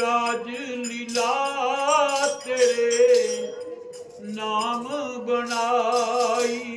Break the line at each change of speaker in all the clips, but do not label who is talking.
ਰਾਜ ਲੀਲਾ ਤੇਰੇ ਨਾਮ ਬਣਾਈ।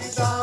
Sita.